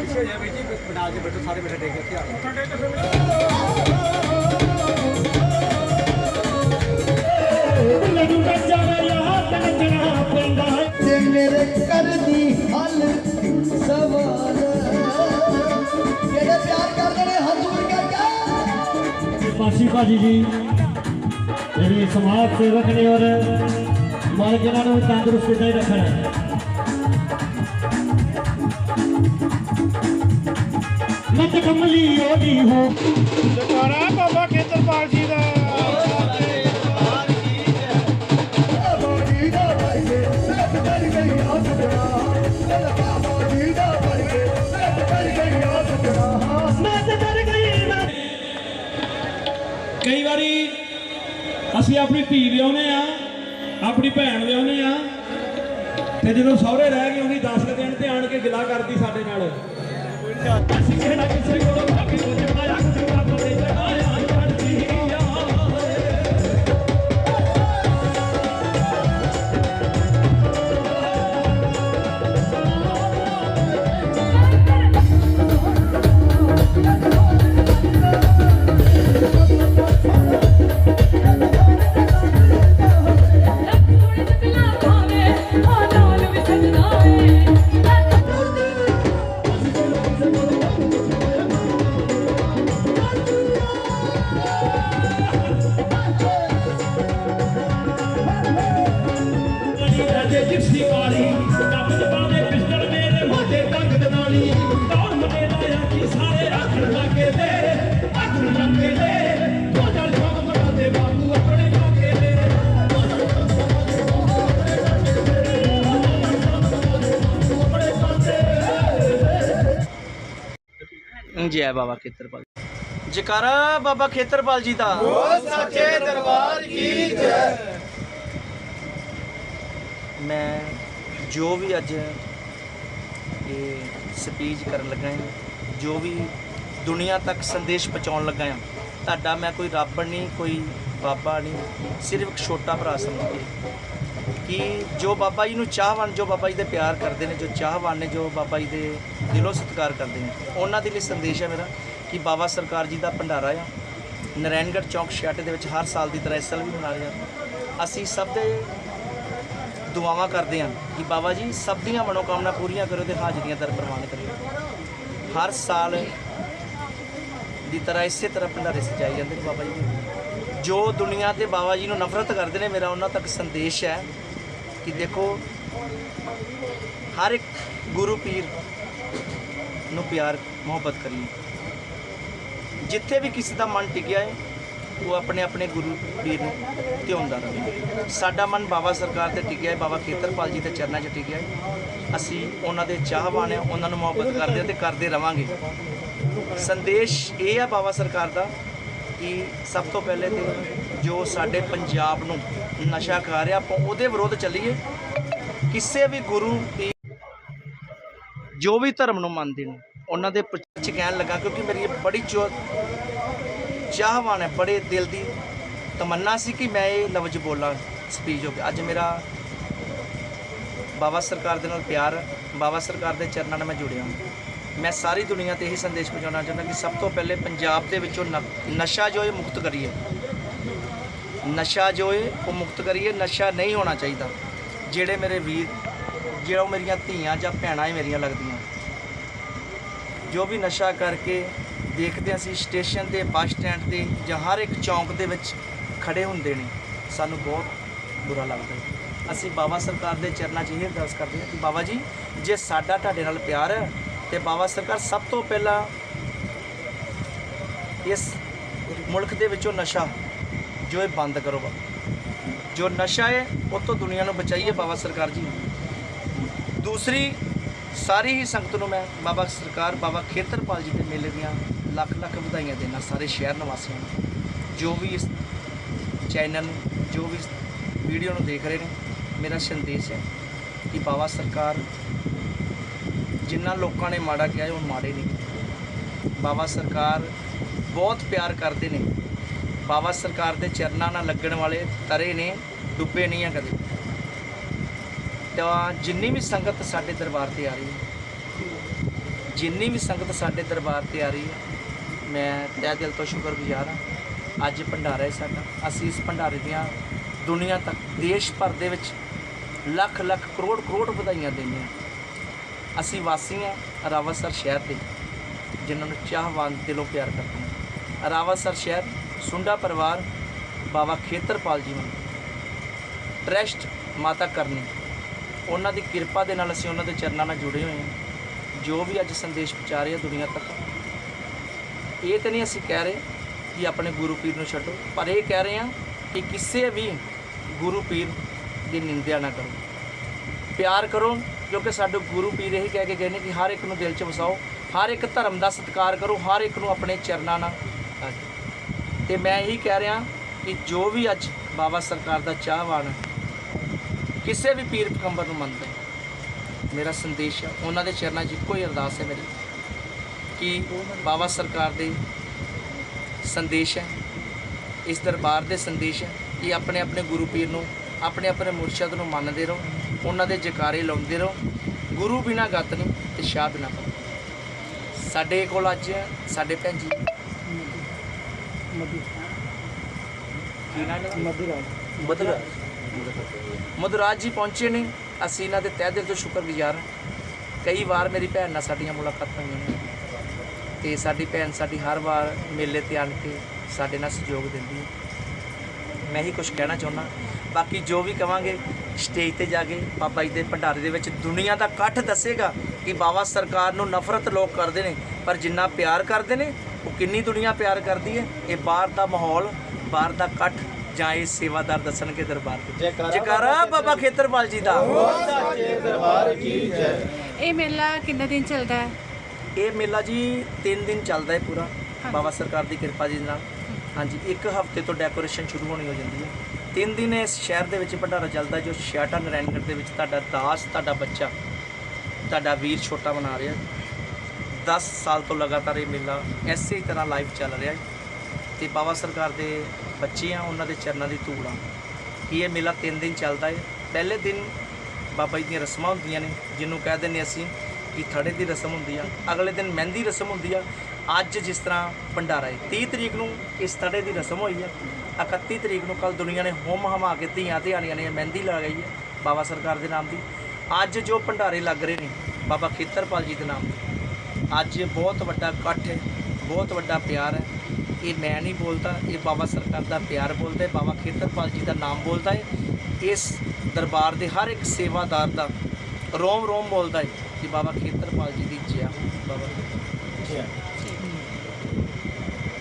ਪਿੱਛੇ ਜੇ ਵੀ ਜੀ ਬਣਾ ਕੇ ਬੈਠੋ ਸਾਰੇ ਬੈਠੇ ਟੇਕ ਕੇ ਆ ਲੱਡੂ ਬੱਚਾ ਯਾਦ ਨੱਚਣਾ ਪੈਂਦਾ ਤੇ ਮੇਰੇ ਕਰਦੀ ਹੱਲ ਸਵਾਲ। ਜਿਹੜੇ ਪਿਆਰ ਕਰਦੇ ਨੇ ਹੱਥ ਜੋੜ ਕੇ ਕਹਿ ਮਾਸੀ ਭਾਜੀ ਜੀ ਜਿਹੜੇ ਸਮਾਜ ਸੇਵਕ ਨੇ ਔਰ ਮਾਲਕ ਇਹਨਾਂ ਨੂੰ ਤੰਦਰੁਸਤ ਤੇ ਰੱਖਣਾ। ਕਮਲੀ ਉਹਦੀ ਹੋ। ਜਕਾਰਾ ਬਾਬਾ ਖੇਤਰਪਾਲ ਜੀ ਦਾ। ਕਈ ਵਾਰੀ ਅਸੀਂ ਆਪਣੀ ਧੀ ਵਿਆਹੁਨੇ ਆ ਆਪਣੀ ਭੈਣ ਵਿਆਹੁਨੇ ਆ ਤੇ ਜਦੋਂ ਸਹੁਰੇ ਰਹਿ ਗਈ ਉਹਦੀ 10 ਕੁ ਦਿਨ ਤੇ ਆਣ ਕੇ ਗਿਲਾ ਕਰਦੀ ਸਾਡੇ ਨਾਲ। ਅਸੀਂ ਜੈ ਬਾਬਾ ਖੇਤਰਪਾਲ ਜਕਾਰਾ ਬਾਬਾ ਖੇਤਰਪਾਲ ਜੀ ਦਾ। ਸੱਚੇ ਦਰਬਾਰ ਕੀ ਜੈ। ਮੈਂ ਜੋ ਵੀ ਅੱਜ ਇਹ ਸਪੀਚ ਕਰਨ ਲੱਗਾ ਹਾਂ ਜੋ ਵੀ ਦੁਨੀਆ ਤੱਕ ਸੰਦੇਸ਼ ਪਹੁੰਚਾਉਣ ਲੱਗਾ ਹਾਂ ਤੁਹਾਡਾ ਮੈਂ ਕੋਈ ਰੱਬ ਨਹੀਂ ਕੋਈ ਬਾਬਾ ਨਹੀਂ ਸਿਰਫ ਇੱਕ ਛੋਟਾ ਭਰਾ ਸਮਝ ਕੇ ਕਿ ਜੋ ਬਾਬਾ ਜੀ ਨੂੰ ਚਾਹਵਾਨ ਜੋ ਬਾਬਾ ਜੀ ਦੇ ਪਿਆਰ ਕਰਦੇ ਨੇ ਜੋ ਚਾਹਵਾਨ ਨੇ ਜੋ ਬਾਬਾ ਜੀ ਦੇ ਦਿਲੋਂ ਸਤਿਕਾਰ ਕਰਦੇ ਨੇ ਉਹਨਾਂ ਦੇ ਲਈ ਸੰਦੇਸ਼ ਹੈ ਮੇਰਾ ਕਿ ਬਾਬਾ ਸਰਕਾਰ ਜੀ ਦਾ ਭੰਡਾਰਾ ਆ। ਨਰੈਣਗੜ੍ਹ ਚੌਕ ਛਿਆਟੇ ਦੇ ਵਿੱਚ ਹਰ ਸਾਲ ਦੀ ਤਰ੍ਹਾਂ ਇਸ ਸਾਲ ਵੀ ਮਨਾਇਆ ਰਿਹਾ। ਅਸੀਂ ਸਭ ਦੇ ਦੁਆਵਾਂ ਕਰਦੇ ਹਾਂ ਕਿ ਬਾਬਾ ਜੀ ਸਭ ਦੀਆਂ ਮਨੋਕਾਮਨਾ ਪੂਰੀਆਂ ਕਰੋ ਤੇ ਹਾਜ਼ਰੀਆਂ ਦਰ ਪ੍ਰਵਾਨ ਕਰਿਓ। ਹਰ ਸਾਲ ਦੀ ਤਰ੍ਹਾਂ ਇਸੇ ਤਰ੍ਹਾਂ ਭੰਡਾਰੇ ਸਜਾਏ ਜਾਂਦੇ ਨੇ ਬਾਬਾ ਜੀ ਦੇ। ਜੋ ਦੁਨੀਆ ਤੇ ਬਾਬਾ ਜੀ ਨੂੰ ਨਫ਼ਰਤ ਕਰਦੇ ਨੇ, ਮੇਰਾ ਉਹਨਾਂ ਤੱਕ ਸੰਦੇਸ਼ ਹੈ ਕਿ ਦੇਖੋ, ਹਰ ਇੱਕ ਗੁਰੂ ਪੀਰ ਨੂੰ ਪਿਆਰ, ਮੁਹੱਬਤ ਕਰੀਏ। ਜਿੱਥੇ ਵੀ ਕਿਸੇ ਦਾ ਮਨ ਟਿਕਿਆ ਹੈ ਉਹ ਆਪਣੇ ਆਪਣੇ ਗੁਰੂ ਪੀਰ ਨੂੰ ਧਿਆਉਂਦਾ ਰਹੇ ਸਾਡਾ ਮਨ ਬਾਬਾ ਸਰਕਾਰ ਤੇ ਟਿਕਿਆ ਹੈ ਬਾਬਾ ਖੇਤਰਪਾਲ ਜੀ ਦੇ ਚਰਨਾਂ 'ਚ ਟਿਕਿਆ ਹੈ ਅਸੀਂ ਉਹਨਾਂ ਦੇ ਚਾਹਵਾਨ ਹਾਂ, ਉਹਨਾਂ ਨੂੰ ਮੁਹੱਬਤ ਕਰਦੇ ਹਾਂ ਤੇ ਕਰਦੇ ਰਵਾਂਗੇ। ਸੰਦੇਸ਼ ਇਹ ਆ ਬਾਬਾ ਸਰਕਾਰ ਦਾ ਕਿ ਸਭ ਤੋਂ ਪਹਿਲੇ ਤੇ ਜੋ ਸਾਡੇ ਪੰਜਾਬ ਨੂੰ ਨਸ਼ਾ ਕਰ ਰਿਹਾ, ਆਪਾਂ ਉਹਦੇ ਵਿਰੁੱਧ ਚੱਲੀਏ। ਕਿਸੇ ਵੀ ਗੁਰੂ ਪੀਰ ਜੋ ਵੀ ਧਰਮ ਨੂੰ ਮੰਨਦੇ ਨੇ, ਉਹਨਾਂ ਦੇ ਪਿੱਛੇ ਕਹਿਣ ਲੱਗਾ, ਕਿਉਂਕਿ ਮੇਰੀ ਇਹ ਬੜੀ ਚੋ, ਚਾਹਵਾਨ ਹੈ, ਬੜੇ ਦਿਲ ਦੀ ਤਮੰਨਾ ਸੀ ਕਿ ਮੈਂ ਇਹ ਲਫ਼ਜ਼ ਬੋਲਾਂ ਸਪੀਚ ਹੋ ਕੇ ਅੱਜ ਮੇਰਾ ਬਾਬਾ ਸਰਕਾਰ ਦੇ ਨਾਲ ਪਿਆਰ ਬਾਬਾ ਸਰਕਾਰ ਦੇ ਚਰਨਾਂ ਨਾਲ ਮੈਂ ਜੁੜਿਆ ਹਾਂ। ਮੈਂ ਸਾਰੀ ਦੁਨੀਆ ਤੇ ਇਹ ਸੰਦੇਸ਼ ਪਹੁੰਚਾਉਣਾ ਚਾਹੁੰਦਾ ਕਿ ਸਭ ਤੋਂ ਪਹਿਲੇ ਪੰਜਾਬ ਦੇ ਵਿੱਚੋਂ ਨ- ਨਸ਼ਾ ਜੋ ਹੈ ਮੁਕਤ ਕਰੀਏ। ਨਸ਼ਾ ਜੋ ਹੈ ਉਹ ਮੁਕਤ ਕਰੀਏ। ਨਸ਼ਾ ਨਹੀਂ ਹੋਣਾ ਚਾਹੀਦਾ। ਜਿਹੜੇ ਮੇਰੇ ਵੀਰ, ਜਿਹੜਾ ਮੇਰੀਆਂ ਧੀਆਂ ਜਾਂ ਭੈਣਾਂ ਹੀ ਮੇਰੀਆਂ ਲੱਗਦੀਆਂ ਜੋ ਵੀ ਨਸ਼ਾ ਕਰਕੇ ਦੇਖਦੇ ਹਾਂ ਅਸੀਂ, ਸਟੇਸ਼ਨ ਤੇ, ਬੱਸ ਸਟੈਂਡ ਤੇ ਜਾਂ ਹਰ ਇੱਕ ਚੌਂਕ ਦੇ ਵਿੱਚ ਖੜੇ ਹੁੰਦੇ ਨੇ, ਸਾਨੂੰ ਬਹੁਤ ਬੁਰਾ ਲੱਗਦਾ ਹੈ। ਅਸੀਂ ਬਾਬਾ ਸਰਕਾਰ ਦੇ ਚਰਨਾਂ 'ਚ ਇਹ ਅਰਦਾਸ ਕਰਦੇ ਹਾਂ ਕਿ ਬਾਬਾ ਜੀ, ਜੇ ਸਾਡਾ ਤੁਹਾਡੇ ਨਾਲ ਪਿਆਰ ਹੈ, ਤੇ ਬਾਬਾ ਸਰਕਾਰ ਸਭ ਤੋਂ ਪਹਿਲਾਂ ਇਸ ਮੁਲਕ ਦੇ ਵਿੱਚੋਂ ਨਸ਼ਾ ਜੋ ਇਹ ਬੰਦ ਕਰੋ ਬਾਬਾ। ਜੋ ਨਸ਼ਾ ਹੈ, ਉਹ ਤੋਂ ਦੁਨੀਆ ਨੂੰ ਬਚਾਈਏ ਬਾਬਾ ਸਰਕਾਰ ਜੀ। ਦੂਸਰੀ ਸਾਰੀ ਹੀ ਸੰਗਤ ਨੂੰ ਮੈਂ ਬਾਬਾ ਸਰਕਾਰ ਬਾਬਾ ਖੇਤਰਪਾਲ ਜੀ ਦੇ ਮੇਲੇ ਦੀਆਂ ਲੱਖ ਲੱਖ ਵਧਾਈਆਂ ਦੇਣਾ ਸਾਰੇ ਸ਼ਹਿਰ ਨਿਵਾਸੀਆਂ ਨੂੰ। ਜੋ ਵੀ ਇਸ ਚੈਨਲ ਨੂੰ ਜੋ ਵੀ ਵੀਡੀਓ ਨੂੰ ਦੇਖ ਰਹੇ ਨੇ ਮੇਰਾ ਸੰਦੇਸ਼ ਹੈ ਕਿ ਬਾਬਾ ਸਰਕਾਰ ਜਿਨ੍ਹਾਂ ਲੋਕਾਂ ਨੇ ਮਾੜਾ ਕਿਹਾ ਹੈ, ਉਹ ਮਾੜੇ ਨਹੀਂ ਬਾਬਾ ਸਰਕਾਰ ਬਹੁਤ ਪਿਆਰ ਕਰਦੇ ਨੇ। ਬਾਬਾ ਸਰਕਾਰ ਦੇ ਚਰਨਾਂ ਨਾਲ ਲੱਗਣ ਵਾਲੇ ਤਰੇ ਨੇ ਡੁੱਬੇ ਨਹੀਂ ਆ ਕਦੇ। ਤਾਂ ਜਿੰਨੀ ਵੀ ਸੰਗਤ ਸਾਡੇ ਦਰਬਾਰ ਤੇ ਆ ਰਹੀ ਹੈ, ਜਿੰਨੀ ਵੀ ਸੰਗਤ ਸਾਡੇ ਦਰਬਾਰ ਤੇ ਆ ਰਹੀ ਹੈ, ਮੈਂ ਤਹਿ ਦਿਲ ਤੋਂ ਸ਼ੁਕਰਗੁਜ਼ਾਰ ਹਾਂ। ਅੱਜ ਭੰਡਾਰਾ ਹੈ ਸਾਡਾ। ਅਸੀਂ ਇਸ ਭੰਡਾਰੇ ਦੀਆਂ ਦੁਨੀਆ ਤੱਕ, ਦੇਸ਼ ਭਰ ਦੇ ਵਿੱਚ ਲੱਖ ਲੱਖ ਕਰੋੜ ਕਰੋੜ ਵਧਾਈਆਂ ਦਿੰਦੇ ਹਾਂ। ਅਸੀਂ ਵਾਸੀ ਹਾਂ ਰਾਵਤਸਰ ਸ਼ਹਿਰ ਦੇ, ਜਿਨ੍ਹਾਂ ਨੂੰ ਚਾਹਵਾਨ ਦਿਲੋਂ ਪਿਆਰ ਕਰਦੇ ਹਾਂ। ਰਾਵਤਸਰ ਸ਼ਹਿਰ, ਸੁੰਡਾ ਪਰਿਵਾਰ ਬਾਬਾ ਖੇਤਰਪਾਲ ਜੀ ਨੂੰ ਟਰਸਟ ਮਾਤਾ ਕਰਨੀ। ਉਹਨਾਂ ਦੀ ਕਿਰਪਾ ਦੇ ਨਾਲ ਅਸੀਂ ਉਹਨਾਂ ਦੇ ਚਰਨਾਂ ਨਾਲ ਜੁੜੇ ਹੋਏ ਹਾਂ ਜੋ ਵੀ ਅੱਜ ਸੰਦੇਸ਼ ਪਹੁੰਚਾ ਰਹੇ ਆ ਦੁਨੀਆ ਤੱਕ, ਇਹ ਤਾਂ ਨਹੀਂ ਅਸੀਂ ਕਹਿ ਰਹੇ ਕਿ ਆਪਣੇ ਗੁਰੂ ਪੀਰ ਨੂੰ ਛੱਡੋ, ਪਰ ਇਹ ਕਹਿ ਰਹੇ ਹਾਂ ਕਿ ਕਿਸੇ ਵੀ ਗੁਰੂ ਪੀਰ ਦੀ ਨਿੰਦਿਆ ਨਾ ਕਰੋ ਪਿਆਰ ਕਰੋ, ਕਿਉਂਕਿ ਸਾਡੇ ਗੁਰੂ ਪੀਰ ਇਹ ਕਹਿ ਕੇ ਗਏ ਨੇ ਕਿ ਹਰ ਇੱਕ ਨੂੰ ਦਿਲ 'ਚ ਵਸਾਓ, ਹਰ ਇੱਕ ਧਰਮ ਦਾ ਸਤਿਕਾਰ ਕਰੋ, ਹਰ ਇੱਕ ਨੂੰ ਆਪਣੇ ਚਰਨਾਂ ਨਾਲ ਰੱਖੋ। ਤੇ ਮੈਂ ਇਹੀ ਕਹਿ ਰਿਹਾ ਕਿ ਜੋ ਵੀ ਅੱਜ ਬਾਬਾ ਸਰਕਾਰ ਦਾ ਚਾਹਵਾਨ ਹੈ ਕਿਸੇ ਵੀ ਪੀਰ ਪੈਗੰਬਰ ਨੂੰ ਮੰਨਦਾ ਮੇਰਾ ਸੰਦੇਸ਼ ਹੈ ਉਹਨਾਂ ਦੇ ਚਰਨਾਂ 'ਚ ਇੱਕੋ ਹੀ ਅਰਦਾਸ ਹੈ ਮੇਰੀ ਕਿ ਬਾਬਾ ਸਰਕਾਰ ਦੇ ਸੰਦੇਸ਼ ਹੈ ਇਸ ਦਰਬਾਰ ਦੇ ਸੰਦੇਸ਼ ਹੈ ਕਿ ਆਪਣੇ ਆਪਣੇ ਗੁਰੂ ਪੀਰ ਨੂੰ ਆਪਣੇ ਆਪਣੇ ਮੁਰਸ਼ਦ ਨੂੰ ਮੰਨਦੇ ਰਹੋ ਉਹਨਾਂ ਦੇ ਜਕਾਰੇ ਲਾਉਂਦੇ ਰਹੋ ਗੁਰੂ ਬਿਨਾ ਗਤ ਨਹੀਂ ਤੇ ਸ਼ਾਹ ਬਿਨਾ ਸਾਡੇ ਕੋਲ ਅੱਜ ਸਾਡੇ ਭੈਣ ਜੀ। ਕੀ ਨਾਮ ਹੈ? ਮਧੁਰਾਜ। ਮਧੁਰਾਜ ਜੀ ਪਹੁੰਚੇ ਨੇ। ਅਸੀਂ ਇਹਨਾਂ ਦੇ ਤਹਿ ਦਿਲ ਤੋਂ ਸ਼ੁਕਰਗੁਜ਼ਾਰ ਹਾਂ। ਕਈ ਵਾਰ ਮੇਰੀ ਭੈਣ ਨਾਲ ਸਾਡੀਆਂ ਮੁਲਾਕਾਤਾਂ ਹੋਈਆਂ ਨੇ ਤੇ ਸਾਡੀ ਭੈਣ ਸਾਡੀ ਹਰ ਵਾਰ ਮੇਲੇ ਤੇ ਆਣ ਕੇ ਸਾਡੇ ਨਾਲ ਸਹਿਯੋਗ ਦਿੰਦੀ ਹੈ। ਮੈਂ ਹੀ ਕੁਝ ਕਹਿਣਾ ਚਾਹੁੰਦਾ। ਬਾਕੀ ਜੋ ਵੀ ਕਵਾਂਗੇ ਸਟੇਜ ਤੇ ਜਾ ਕੇ ਬਾਬਾ ਜੀ ਦੇ ਭੰਡਾਰੇ ਦੇ ਵਿੱਚ ਦੁਨੀਆ ਦਾ ਇਕੱਠ ਦੱਸੇਗਾ ਕਿ ਬਾਬਾ ਸਰਕਾਰ ਨੂੰ ਨਫ਼ਰਤ ਲੋਕ ਕਰਦੇ ਨੇ, ਪਰ ਜਿੰਨਾ ਪਿਆਰ ਕਰਦੇ ਨੇ, ਉਹ ਕਿੰਨੀ ਦੁਨੀਆ ਪਿਆਰ ਕਰਦੀ ਹੈ। ਇਹ ਬਾਹਰ ਦਾ ਮਾਹੌਲ, ਬਾਹਰ ਦਾ ਇਕੱਠ ਜਾਂ ਇਹ ਸੇਵਾਦਾਰ ਦੱਸਣਗੇ ਦਰਬਾਰ ਤੇ। ਜਕਾਰਾ ਬਾਬਾ ਖੇਤਰਪਾਲ ਜੀ ਦਾ। ਇਹ ਮੇਲਾ ਕਿੰਨੇ ਦਿਨ ਚੱਲਦਾ ਹੈ? ਇਹ ਮੇਲਾ ਜੀ 3 ਦਿਨ ਚੱਲਦਾ ਹੈ ਪੂਰਾ। ਬਾਬਾ ਸਰਕਾਰ ਦੀ ਕਿਰਪਾ ਜੀ ਨਾਲ। ਹਾਂਜੀ ਇੱਕ ਹਫ਼ਤੇ ਤੋਂ ਡੈਕੋਰੇਸ਼ਨ ਸ਼ੁਰੂ ਹੋਣੀ ਹੋ ਜਾਂਦੀ ਹੈ। 3 ਦਿਨ ਇਸ ਸ਼ਹਿਰ ਦੇ ਵਿੱਚ ਭੰਡਾਰਾ ਚੱਲਦਾ ਜੋ ਛਿਆਟਾ ਨਰੈਣਗੜ੍ਹ ਦੇ ਵਿੱਚ। ਤੁਹਾਡਾ ਦਾਸ ਤੁਹਾਡਾ ਬੱਚਾ ਤੁਹਾਡਾ ਵੀਰ ਛੋਟਾ ਬਣਾ ਰਿਹਾ 10 ਸਾਲ ਤੋਂ ਲਗਾਤਾਰ ਇਹ ਮੇਲਾ ਐਸੇ ਹੀ ਤਰ੍ਹਾਂ ਲਾਈਵ ਚੱਲ ਰਿਹਾ ਹੈ। ਤੇ ਬਾਬਾ ਸਰਕਾਰ ਦੇ ਬੱਚੇ ਆ, ਉਹਨਾਂ ਦੇ ਚਰਨਾਂ ਦੀ ਧੂੜ ਆ। ਕਿ ਇਹ ਮੇਲਾ 3 ਦਿਨ ਚੱਲਦਾ ਹੈ ਪਹਿਲੇ ਦਿਨ ਬਾਬਾ ਜੀ ਦੀਆਂ ਰਸਮਾਂ ਹੁੰਦੀਆਂ ਨੇ, ਜਿਹਨੂੰ ਕਹਿ ਦਿੰਦੇ ਅਸੀਂ ਕਿ ਥੜੇ ਦੀ ਰਸਮ ਹੁੰਦੀ ਆ, ਅਗਲੇ ਦਿਨ ਮਹਿੰਦੀ ਰਸਮ ਹੁੰਦੀ ਆ। ਅੱਜ ਜਿਸ ਤਰ੍ਹਾਂ ਭੰਡਾਰਾ ਹੈ 30 ਤਰੀਕ ਨੂੰ ਇਸ ਥੜੇ ਦੀ ਰਸਮ ਹੋਈ ਆ। 31 ਤਰੀਕ ਨੂੰ ਕੱਲ ਦੁਨੀਆ ਨੇ ਹੋਮ ਹਮਾ ਕੇ ਧੀਆਂ ਤੇ ਆਣੀਆਂ ਨੇ ਮਹਿੰਦੀ ਲਗਾਈ ਹੈ ਬਾਬਾ ਸਰਕਾਰ ਦੇ ਨਾਮ ਦੀ। ਅੱਜ ਜੋ ਭੰਡਾਰੇ ਲੱਗ ਰਹੇ ਨੇ, ਬਾਬਾ ਖੇਤਰਪਾਲ ਜੀ ਦੇ ਨਾਮ ਅੱਜ ਬਹੁਤ ਵੱਡਾ ਇਕੱਠ ਹੈ ਬਹੁਤ ਵੱਡਾ ਪਿਆਰ ਹੈ ਇਹ ਮੈਂ ਨਹੀਂ ਬੋਲਦਾ, ਇਹ ਬਾਬਾ ਸਰਕਾਰ ਦਾ ਪਿਆਰ ਬੋਲਦਾ ਹੈ ਬਾਬਾ ਖੇਤਰਪਾਲ ਜੀ ਦਾ ਨਾਮ ਬੋਲਦਾ ਹੈ। ਇਸ ਦਰਬਾਰ ਦੇ ਹਰ ਇੱਕ ਸੇਵਾਦਾਰ ਦਾ ਰੋਮ ਰੋਮ ਬੋਲਦਾ ਹੈ ਕਿ ਬਾਬਾ ਖੇਤਰਪਾਲ ਜੀ ਦੀ ਜੈ ਬਾਬਾ ਜੈ।